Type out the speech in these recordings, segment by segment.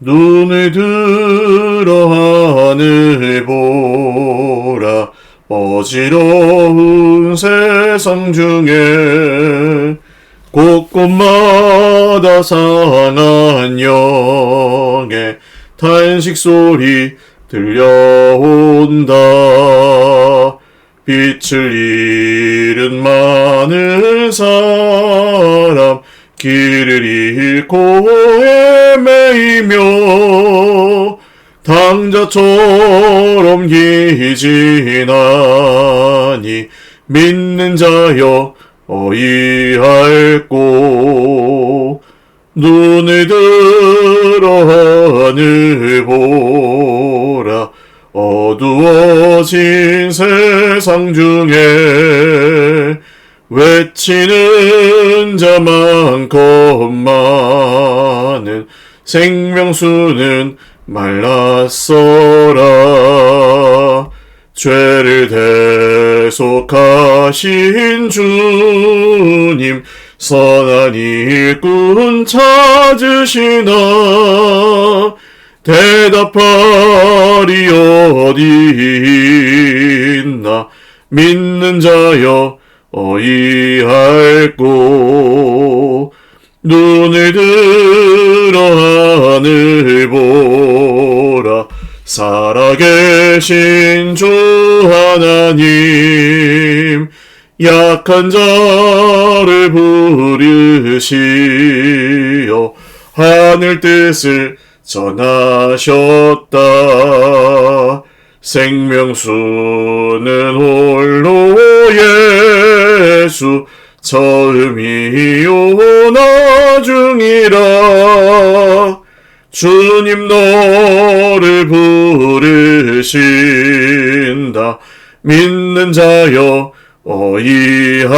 눈을 들어 하늘 보라. 어지러운 세상 중에 곳곳마다 상한 영의 탄식 소리 들려온다. 빛을 잃은 많은 사람 길을 잃고 헤매이며 당자처럼 기지나니 믿는 자여 어이할꼬. 눈을 들어 하늘 보라. 어두워진 세상 중에 외치는 자 많건만은 생명수는 말랐어라. 죄를 대속하신 주님 선한 일꾼 찾으시나. 대답하리 어디 있나? 믿는 자여 어이할꼬. 눈을 들어 하늘 보라. 살아계신 주 하나님 약한 자를 부르시어 하늘 뜻을 전하셨다. 생명수는 홀로 예수 처음이요 나중이라. 주님 너를 부르신다. 믿는 자여 어이할꼬.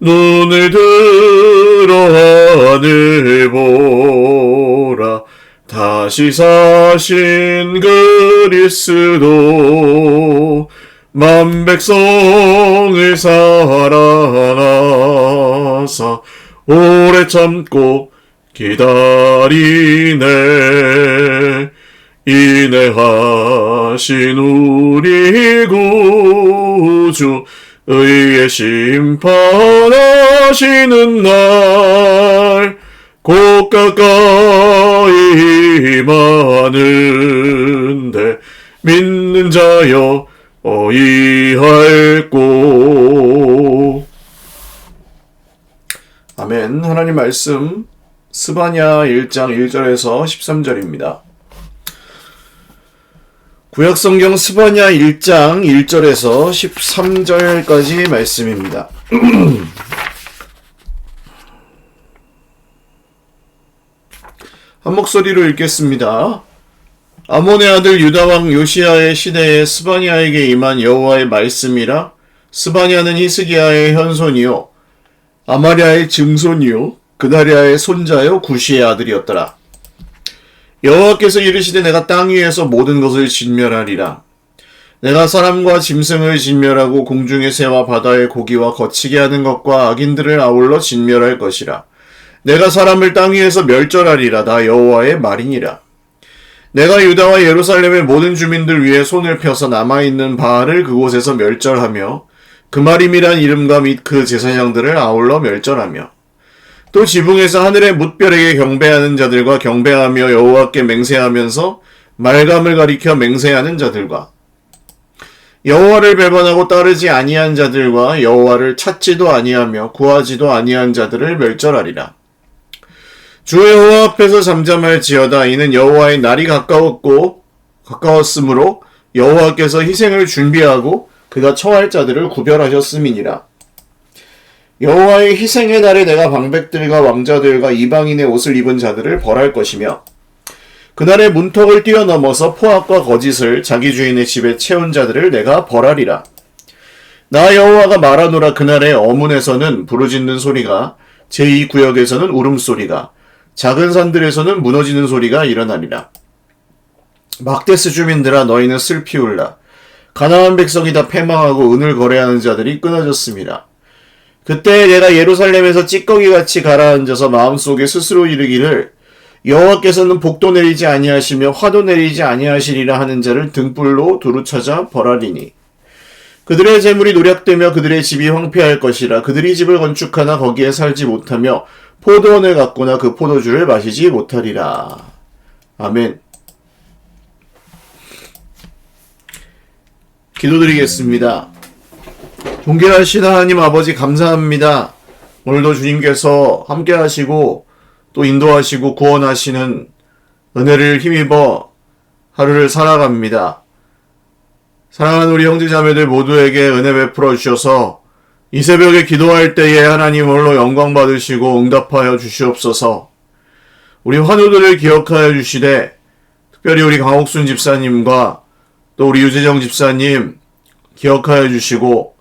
눈을 들어 하늘 보라. 다시 사신 그리스도 만 백성을 사랑하사 오래 참고 기다리네. 인내하신 우리 구주 의의 심판하시는 날곧 가까이 많은데 믿는 자여 어이할꼬 아멘 하나님 말씀 스바냐 1장 1절에서 13절입니다. 구약성경 스바냐 1장 1절에서 13절까지 말씀입니다. 한 목소리로 읽겠습니다. 아몬의 아들 유다왕 요시아의 시대에 스바냐에게 임한 여호와의 말씀이라 스바냐는 히스기야의 현손이요 아마리아의 증손이요 그다리아의 손자요 구시의 아들이었더라. 여호와께서 이르시되 내가 땅 위에서 모든 것을 진멸하리라. 내가 사람과 짐승을 진멸하고 공중의 새와 바다의 고기와 거치게 하는 것과 악인들을 아울러 진멸할 것이라. 내가 사람을 땅 위에서 멸절하리라. 나 여호와의 말이니라. 내가 유다와 예루살렘의 모든 주민들 위에 손을 펴서 남아있는 바알을 그곳에서 멸절하며 그마림이란 이름과 및 그 제사장들을 아울러 멸절하며 또 지붕에서 하늘의 뭇별에게 경배하는 자들과 경배하며 여호와께 맹세하면서 말감을 가리켜 맹세하는 자들과 여호와를 배반하고 따르지 아니한 자들과 여호와를 찾지도 아니하며 구하지도 아니한 자들을 멸절하리라. 주 여호와 앞에서 잠잠할지어다 이는 여호와의 날이 가까웠고 가까웠으므로 여호와께서 희생을 준비하고 그가 처할 자들을 구별하셨음이니라. 여호와의 희생의 날에 내가 방백들과 왕자들과 이방인의 옷을 입은 자들을 벌할 것이며 그날의 문턱을 뛰어넘어서 포악과 거짓을 자기 주인의 집에 채운 자들을 내가 벌하리라. 나 여호와가 말하노라 그날의 어문에서는 부르짖는 소리가 제2구역에서는 울음소리가 작은 산들에서는 무너지는 소리가 일어나리라. 막데스 주민들아 너희는 슬피 울라. 가나안 백성이 다 패망하고 은을 거래하는 자들이 끊어졌습니다. 그때 내가 예루살렘에서 찌꺼기같이 가라앉아서 마음속에 스스로 이르기를 여호와께서는 복도 내리지 아니하시며 화도 내리지 아니하시리라 하는 자를 등불로 두루 찾아 벌하리니 그들의 재물이 노략되며 그들의 집이 황폐할 것이라 그들이 집을 건축하나 거기에 살지 못하며 포도원을 갖거나 그 포도주를 마시지 못하리라. 아멘. 기도드리겠습니다. 존귀하신 하나님 아버지 감사합니다. 오늘도 주님께서 함께 하시고 또 인도하시고 구원하시는 은혜를 힘입어 하루를 살아갑니다. 사랑하는 우리 형제자매들 모두에게 은혜 베풀어 주셔서 이 새벽에 기도할 때에 하나님 홀로 영광 받으시고 응답하여 주시옵소서. 우리 환우들을 기억하여 주시되 특별히 우리 강옥순 집사님과 또 우리 유재정 집사님 기억하여 주시고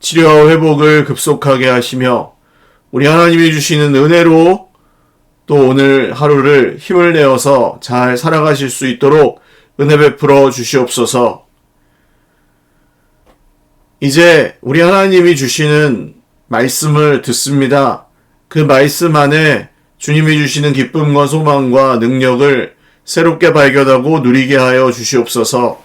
치료와 회복을 급속하게 하시며 우리 하나님이 주시는 은혜로 또 오늘 하루를 힘을 내어서 잘 살아가실 수 있도록 은혜 베풀어 주시옵소서. 이제 우리 하나님이 주시는 말씀을 듣습니다. 그 말씀 안에 주님이 주시는 기쁨과 소망과 능력을 새롭게 발견하고 누리게 하여 주시옵소서.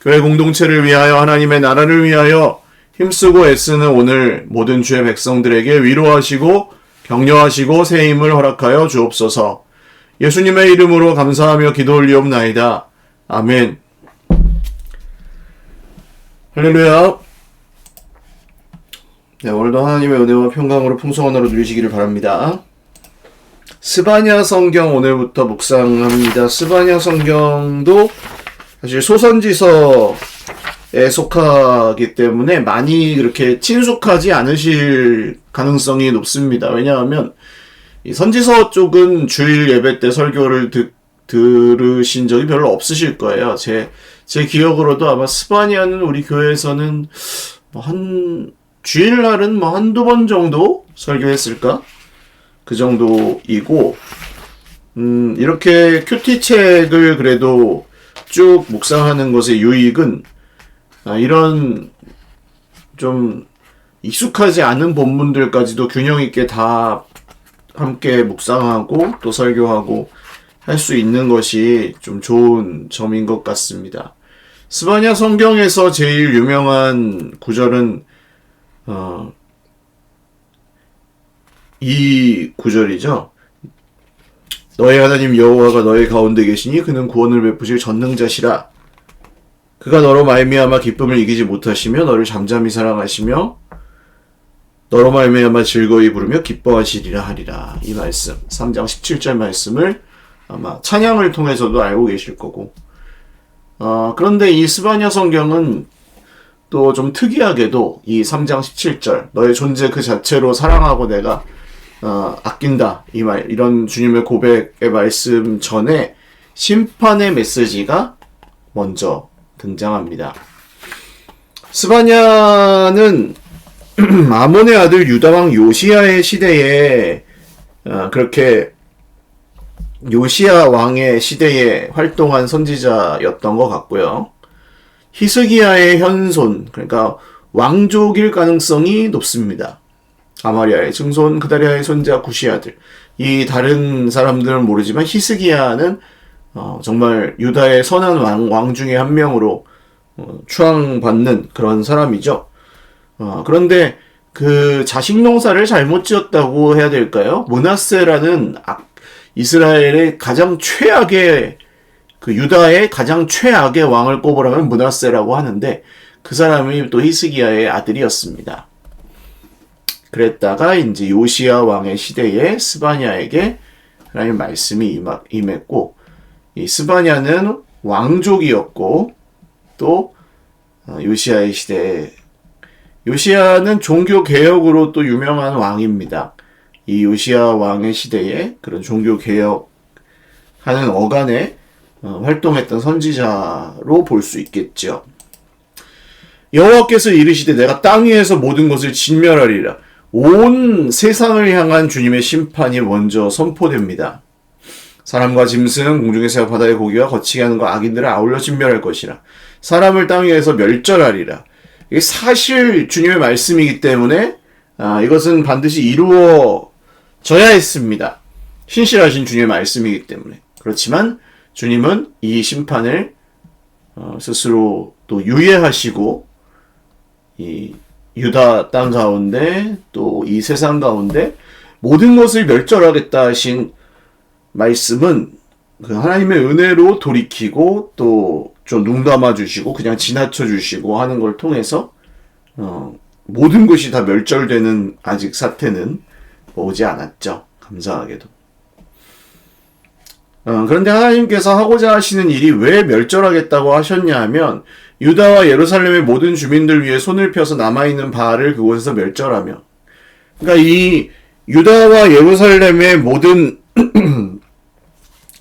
교회 공동체를 위하여 하나님의 나라를 위하여 힘쓰고 애쓰는 오늘 모든 주의 백성들에게 위로하시고 격려하시고 새 힘을 허락하여 주옵소서. 예수님의 이름으로 감사하며 기도 올리옵나이다. 아멘. 할렐루야. 네, 오늘도 하나님의 은혜와 평강으로 풍성한 하루 누리시기를 바랍니다. 스바냐 성경 오늘부터 묵상합니다. 스바냐 성경도 사실 소선지서에 속하기 때문에 많이 그렇게 친숙하지 않으실 가능성이 높습니다. 왜냐하면 이 선지서 쪽은 주일 예배 때 설교를 듣, 들으신 적이 별로 없으실 거예요. 제, 제 기억으로도 아마 스바냐는 우리 교회에서는 뭐한 주일날은 뭐 한두 번 정도 설교했을까? 그 정도이고, 음, 이렇게 큐티 책을 그래도 쭉 묵상하는 것의 유익은, 아, 이런 좀 익숙하지 않은 본문들까지도 균형 있게 다 함께 묵상하고 또 설교하고 할 수 있는 것이 좀 좋은 점인 것 같습니다. 스바냐 성경에서 제일 유명한 구절은 어, 이 구절이죠. 너의 하나님 여호와가 너의 가운데 계시니 그는 구원을 베푸실 전능자시라. 그가 너로 말미암아 기쁨을 이기지 못하시며 너를 잠잠히 사랑하시며 너로 말미암아 즐거이 부르며 기뻐하시리라 하리라. 이 말씀 3장 17절 말씀을 아마 찬양을 통해서도 알고 계실 거고 어, 그런데 이 스바냐 성경은 또 좀 특이하게도 이 3장 17절 너의 존재 그 자체로 사랑하고 내가 어, 아낀다 이 말 이런 주님의 고백의 말씀 전에 심판의 메시지가 먼저 등장합니다. 스바냐는 아몬의 아들 유다왕 요시아의 시대에 어, 그렇게 요시아 왕의 시대에 활동한 선지자였던 것 같고요. 히스기야의 현손, 그러니까 왕족일 가능성이 높습니다. 아마리아의 증손, 그다리아의 손자 구시아들. 이 다른 사람들은 모르지만 히스기야는 어, 정말 유다의 선한 왕, 왕 중에 한 명으로 어, 추앙받는 그런 사람이죠. 어, 그런데 그 자식 농사를 잘못 지었다고 해야 될까요? 모나세라는 이스라엘의 가장 최악의 그 유다의 가장 최악의 왕을 꼽으라면 문하세라고 하는데 그 사람이 또 히스기야의 아들이었습니다. 그랬다가 이제 요시야 왕의 시대에 스바냐에게 하나님 말씀이 임했고 이 스바냐는 왕족이었고 또 어, 요시야의 시대에 요시야는 종교 개혁으로 또 유명한 왕입니다. 이 요시야 왕의 시대에 그런 종교 개혁 하는 어간에 어, 활동했던 선지자로 볼 수 있겠죠. 여호와께서 이르시되 내가 땅 위에서 모든 것을 진멸하리라. 온 세상을 향한 주님의 심판이 먼저 선포됩니다. 사람과 짐승, 공중의 새와 바다의 고기와 거치게 하는 거 악인들을 아울러 진멸할 것이라. 사람을 땅 위에서 멸절하리라. 이게 사실 주님의 말씀이기 때문에 아, 이것은 반드시 이루어져야 했습니다. 신실하신 주님의 말씀이기 때문에. 그렇지만 주님은 이 심판을 어, 스스로 또 유예하시고 이 유다 땅 가운데 또 이 세상 가운데 모든 것을 멸절하겠다 하신 말씀은 그 하나님의 은혜로 돌이키고 또 좀 눈 감아 주시고 그냥 지나쳐 주시고 하는 걸 통해서 어, 모든 것이 다 멸절되는 아직 사태는 오지 않았죠. 감사하게도. 어, 그런데 하나님께서 하고자 하시는 일이 왜 멸절하겠다고 하셨냐 하면 유다와 예루살렘의 모든 주민들 위해 손을 펴서 남아있는 바알을 그곳에서 멸절하며. 그러니까 이 유다와 예루살렘의 모든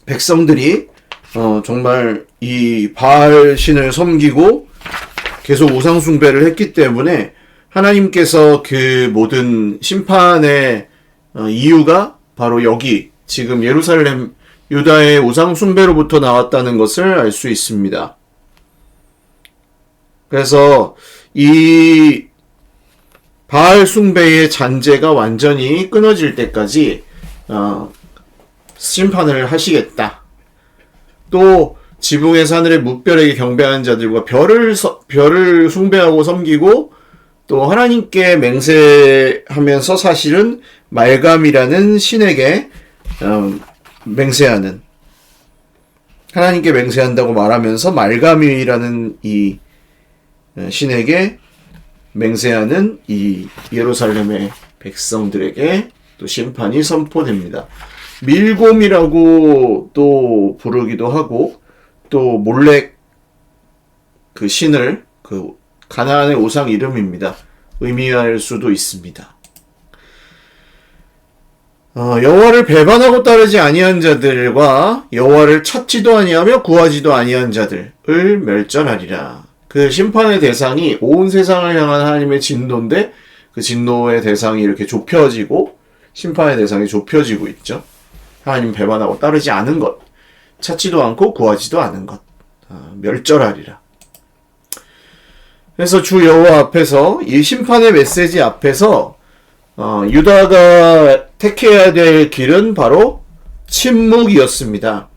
백성들이 어, 정말 이 바알 신을 섬기고 계속 우상 숭배를 했기 때문에 하나님께서 그 모든 심판의 어, 이유가 바로 여기 지금 예루살렘 유다의 우상 숭배로부터 나왔다는 것을 알 수 있습니다. 그래서 이 바알 숭배의 잔재가 완전히 끊어질 때까지 어, 심판을 하시겠다. 또 지붕의 하늘의 무별에게 경배하는 자들과 별을 서- 별을 숭배하고 섬기고 또 하나님께 맹세하면서 사실은 말감이라는 신에게 어, 맹세하는 하나님께 맹세한다고 말하면서 말감이라는 이 어, 신에게 맹세하는 이 예루살렘의 백성들에게 또 심판이 선포됩니다. 밀곰이라고 또 부르기도 하고 또 몰렉 그 신을 그 가나안의 우상 이름입니다. 의미할 수도 있습니다. 어, 여호와를 배반하고 따르지 아니한 자들과 여호와를 찾지도 아니하며 구하지도 아니한 자들을 멸절하리라. 그 심판의 대상이 온 세상을 향한 하나님의 진노인데 그 진노의 대상이 이렇게 좁혀지고 심판의 대상이 좁혀지고 있죠. 하나님 배반하고 따르지 않은 것, 찾지도 않고 구하지도 않은 것, 아, 멸절하리라. 그래서 주 여호와 앞에서 이 심판의 메시지 앞에서 어, 유다가 택해야 될 길은 바로 침묵이었습니다.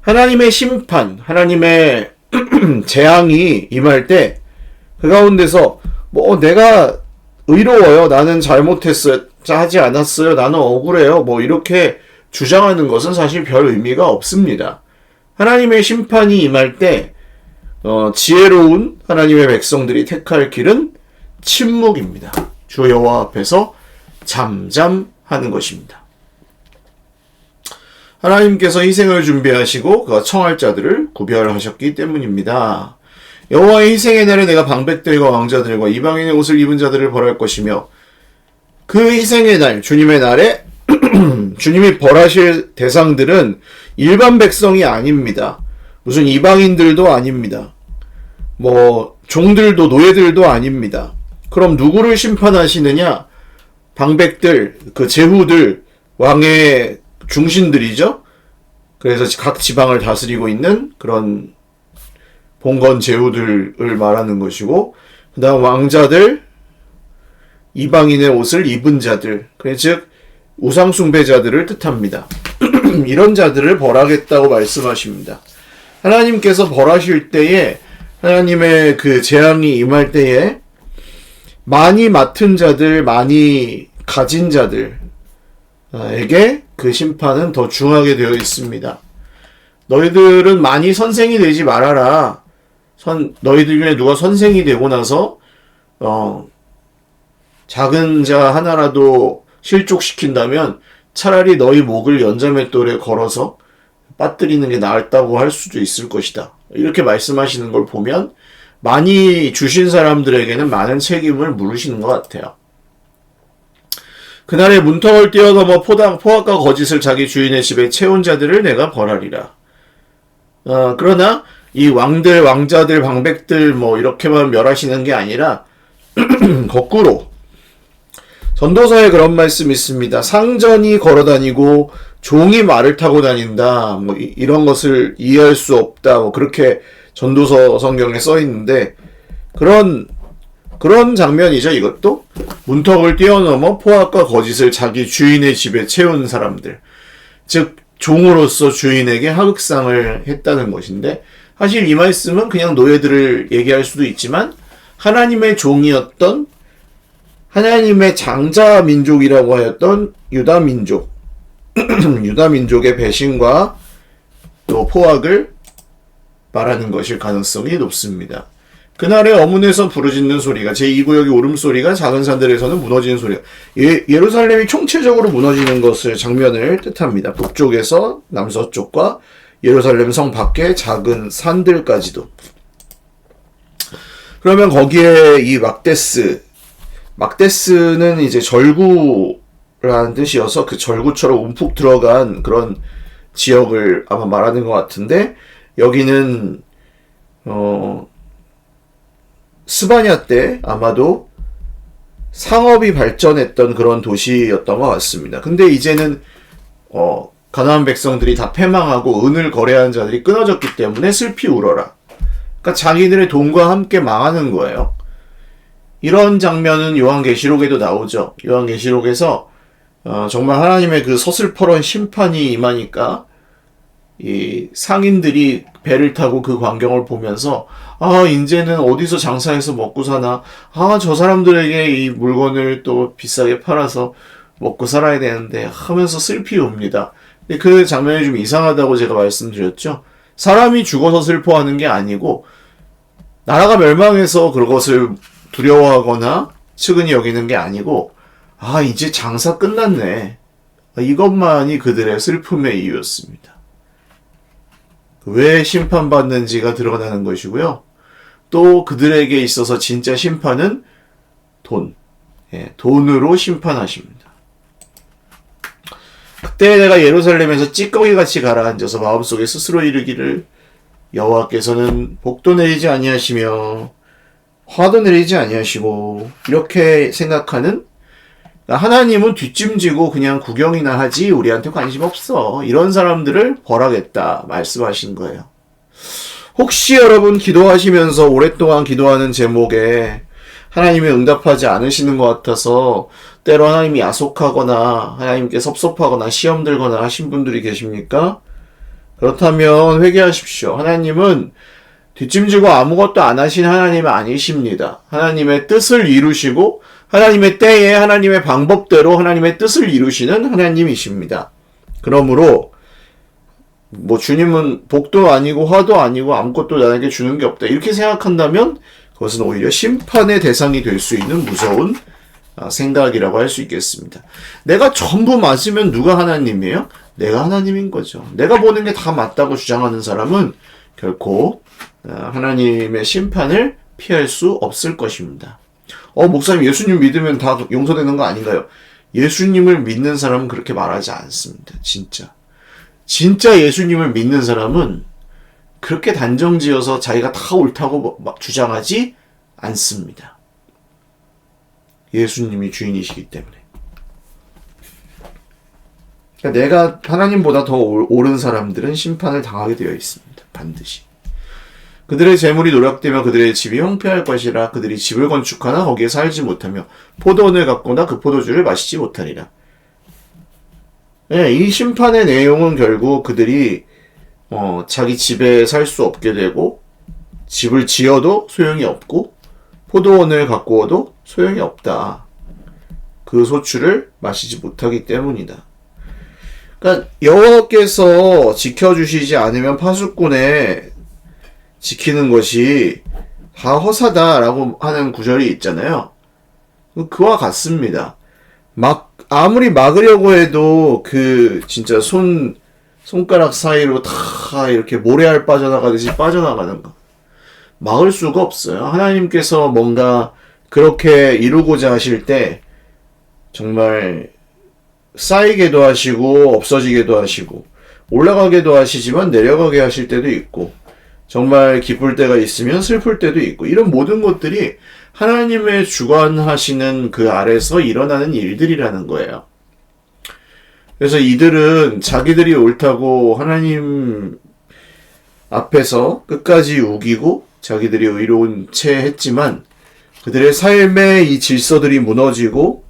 하나님의 심판, 하나님의 재앙이 임할 때 그 가운데서 뭐 내가 의로워요. 나는 잘못했어요. 하지 않았어요. 나는 억울해요. 뭐 이렇게 주장하는 것은 사실 별 의미가 없습니다. 하나님의 심판이 임할 때 어, 지혜로운 하나님의 백성들이 택할 길은 침묵입니다. 주 여호와 앞에서 잠잠 하는 것입니다. 하나님께서 희생을 준비하시고 그가 청할 자들을 구별하셨기 때문입니다. 여호와의 희생의 날에 내가 방백들과 왕자들과 이방인의 옷을 입은 자들을 벌할 것이며 그 희생의 날 주님의 날에 주님이 벌하실 대상들은 일반 백성이 아닙니다. 무슨 이방인들도 아닙니다. 뭐 종들도 노예들도 아닙니다. 그럼 누구를 심판하시느냐? 방백들, 그 제후들, 왕의 중신들이죠. 그래서 각 지방을 다스리고 있는 그런 봉건 제후들을 말하는 것이고, 그 다음 왕자들, 이방인의 옷을 입은 자들, 그 즉, 우상숭배자들을 뜻합니다. 이런 자들을 벌하겠다고 말씀하십니다. 하나님께서 벌하실 때에, 하나님의 그 재앙이 임할 때에, 많이 맡은 자들, 많이 가진 자들에게 그 심판은 더 중하게 되어 있습니다. 너희들은 많이 선생이 되지 말아라. 선 너희들 중에 누가 선생이 되고 나서 어 작은 자 하나라도 실족시킨다면 차라리 너희 목을 연자맷돌에 걸어서 빠뜨리는 게 나았다고 할 수도 있을 것이다. 이렇게 말씀하시는 걸 보면 많이 주신 사람들에게는 많은 책임을 물으시는 것 같아요. 그날의 문턱을 뛰어넘어 포당, 포악과 거짓을 자기 주인의 집에 채운 자들을 내가 벌하리라. 어, 그러나 이 왕들, 왕자들, 방백들 뭐 이렇게만 멸하시는 게 아니라 거꾸로 전도서에 그런 말씀이 있습니다. 상전이 걸어 다니고 종이 말을 타고 다닌다. 뭐 이, 런 것을 이해할 수 없다. 뭐 그렇게 전도서 성경에 써 있는데 그런 그런 장면이죠. 이것도 문턱을 뛰어넘어 포악과 거짓을 자기 주인의 집에 채운 사람들, 즉 종으로서 주인에게 하극상을 했다는 것인데 사실 이 말씀은 그냥 노예들을 얘기할 수도 있지만 하나님의 종이었던 하나님의 장자 민족이라고 하였던 유다 민족, 유다 민족의 배신과 또 포악을 말하는 것일 가능성이 높습니다. 그날의 어문에서 부르짖는 소리가 제2구역의 울음소리가 작은 산들에서는 무너지는 소리가 예, 예루살렘이 총체적으로 무너지는 것을 장면을 뜻합니다. 북쪽에서 남서쪽과 예루살렘 성 밖의 작은 산들까지도 그러면 거기에 이 막데스 막데스는 이제 절구라는 뜻이어서 그 절구처럼 움푹 들어간 그런 지역을 아마 말하는 것 같은데 여기는 어 스바냐 때 아마도 상업이 발전했던 그런 도시였던 것 같습니다. 근데 이제는 어 가나안 백성들이 다 패망하고 은을 거래한 자들이 끊어졌기 때문에 슬피 울어라. 그러니까 자기들의 돈과 함께 망하는 거예요. 이런 장면은 요한계시록에도 나오죠. 요한계시록에서 어, 정말 하나님의 그 서슬퍼런 심판이 임하니까 이 상인들이 배를 타고 그 광경을 보면서 아 이제는 어디서 장사해서 먹고 사나 아 저 사람들에게 이 물건을 또 비싸게 팔아서 먹고 살아야 되는데 하면서 슬피 옵니다. 근데 그 장면이 좀 이상하다고 제가 말씀드렸죠. 사람이 죽어서 슬퍼하는 게 아니고 나라가 멸망해서 그것을 두려워하거나 측은히 여기는 게 아니고 아 이제 장사 끝났네. 이것만이 그들의 슬픔의 이유였습니다. 왜 심판받는지가 드러나는 것이고요. 또 그들에게 있어서 진짜 심판은 돈. 예, 돈으로 심판하십니다. 그때 내가 예루살렘에서 찌꺼기 같이 가라앉아서 마음속에 스스로 이르기를 여호와께서는 복도 내리지 아니하시며 화도 내리지 아니하시고 이렇게 생각하는 하나님은 뒷짐지고 그냥 구경이나 하지 우리한테 관심 없어. 이런 사람들을 벌하겠다 말씀하신 거예요. 혹시 여러분 기도하시면서 오랫동안 기도하는 제목에 하나님이 응답하지 않으시는 것 같아서 때로 하나님이 야속하거나 하나님께 섭섭하거나 시험 들거나 하신 분들이 계십니까? 그렇다면 회개하십시오. 하나님은 뒷짐지고 아무것도 안 하신 하나님은 아니십니다. 하나님의 뜻을 이루시고 하나님의 때에 하나님의 방법대로 하나님의 뜻을 이루시는 하나님이십니다. 그러므로 뭐 주님은 복도 아니고 화도 아니고 아무것도 나에게 주는 게 없다. 이렇게 생각한다면 그것은 오히려 심판의 대상이 될 수 있는 무서운 아, 생각이라고 할 수 있겠습니다. 내가 전부 맞으면 누가 하나님이에요? 내가 하나님인 거죠. 내가 보는 게 다 맞다고 주장하는 사람은 결코 아, 하나님의 심판을 피할 수 없을 것입니다. 어, 목사님 예수님 믿으면 다 용서되는 거 아닌가요? 예수님을 믿는 사람은 그렇게 말하지 않습니다. 진짜. 진짜 예수님을 믿는 사람은 그렇게 단정지어서 자기가 다 옳다고 막 주장하지 않습니다. 예수님이 주인이시기 때문에. 그러니까 내가 하나님보다 더 옳은 사람들은 심판을 당하게 되어 있습니다. 반드시. 그들의 재물이 노력되며 그들의 집이 형폐할 것이라 그들이 집을 건축하나 거기에 살지 못하며 포도원을 갖거나 그 포도주를 마시지 못하리라. 네, 이 심판의 내용은 결국 그들이 어, 자기 집에 살 수 없게 되고 집을 지어도 소용이 없고 포도원을 가꾸어도 소용이 없다. 그 소출을 마시지 못하기 때문이다. 그러니까 여호와께서 지켜주시지 않으면 파수꾼의 지키는 것이 다 허사다라고 하는 구절이 있잖아요. 그와 같습니다. 막 아무리 막으려고 해도 그 진짜 손 손가락 사이로 다 이렇게 모래알 빠져나가듯이 빠져나가는 거. 막을 수가 없어요. 하나님께서 뭔가 그렇게 이루고자 하실 때 정말 쌓이게도 하시고 없어지게도 하시고 올라가게도 하시지만 내려가게 하실 때도 있고 정말 기쁠 때가 있으면 슬플 때도 있고 이런 모든 것들이 하나님의 주관하시는 그 아래서 일어나는 일들이라는 거예요. 그래서 이들은 자기들이 옳다고 하나님 앞에서 끝까지 우기고 자기들이 의로운 채 했지만 그들의 삶의 이 질서들이 무너지고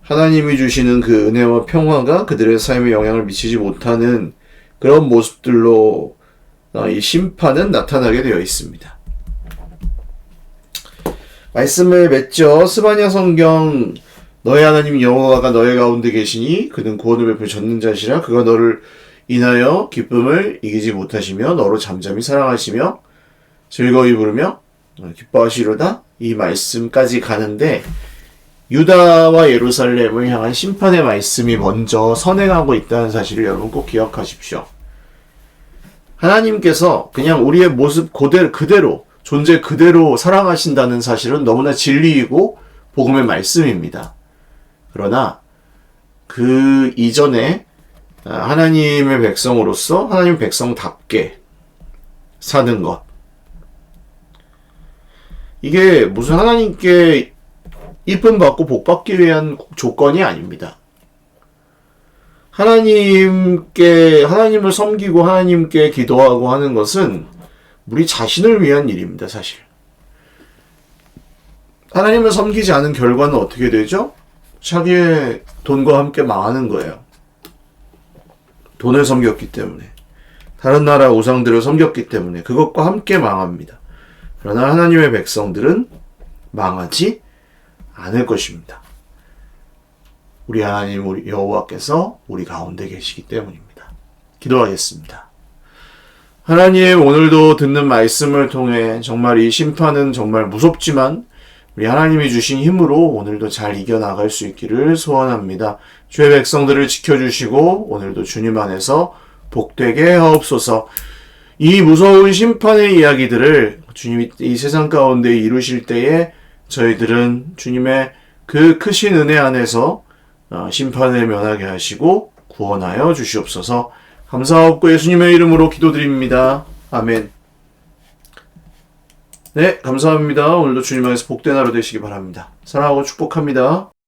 하나님이 주시는 그 은혜와 평화가 그들의 삶에 영향을 미치지 못하는 그런 모습들로 어, 이 심판은 나타나게 되어 있습니다. 말씀을 맺죠. 스바냐 성경 너의 하나님 여호와가 너의 가운데 계시니 그는 구원을 베풀 젖는 자시라 그가 너를 인하여 기쁨을 이기지 못하시며 너로 잠잠히 사랑하시며 즐거이 부르며 기뻐하시로다 이 말씀까지 가는데 유다와 예루살렘을 향한 심판의 말씀이 먼저 선행하고 있다는 사실을 여러분 꼭 기억하십시오. 하나님께서 그냥 우리의 모습 그대로 존재 그대로 사랑하신다는 사실은 너무나 진리이고 복음의 말씀입니다. 그러나 그 이전에 하나님의 백성으로서 하나님 백성답게 사는 것. 이게 무슨 하나님께 이쁨 받고 복 받기 위한 조건이 아닙니다. 하나님께 하나님을 섬기고 하나님께 기도하고 하는 것은 우리 자신을 위한 일입니다, 사실. 하나님을 섬기지 않은 결과는 어떻게 되죠? 자기의 돈과 함께 망하는 거예요. 돈을 섬겼기 때문에. 다른 나라 우상들을 섬겼기 때문에 그것과 함께 망합니다. 그러나 하나님의 백성들은 망하지 않을 것입니다. 우리 하나님 우리 여호와께서 우리 가운데 계시기 때문입니다. 기도하겠습니다. 하나님 오늘도 듣는 말씀을 통해 정말 이 심판은 정말 무섭지만 우리 하나님이 주신 힘으로 오늘도 잘 이겨나갈 수 있기를 소원합니다. 주의 백성들을 지켜주시고 오늘도 주님 안에서 복되게 하옵소서 이 무서운 심판의 이야기들을 주님이 이 세상 가운데 이루실 때에 저희들은 주님의 그 크신 은혜 안에서 어, 심판을 면하게 하시고 구원하여 주시옵소서 감사하옵고 예수님의 이름으로 기도드립니다. 아멘. 네, 감사합니다. 오늘도 주님 안에서 복된 하루 되시기 바랍니다. 사랑하고 축복합니다.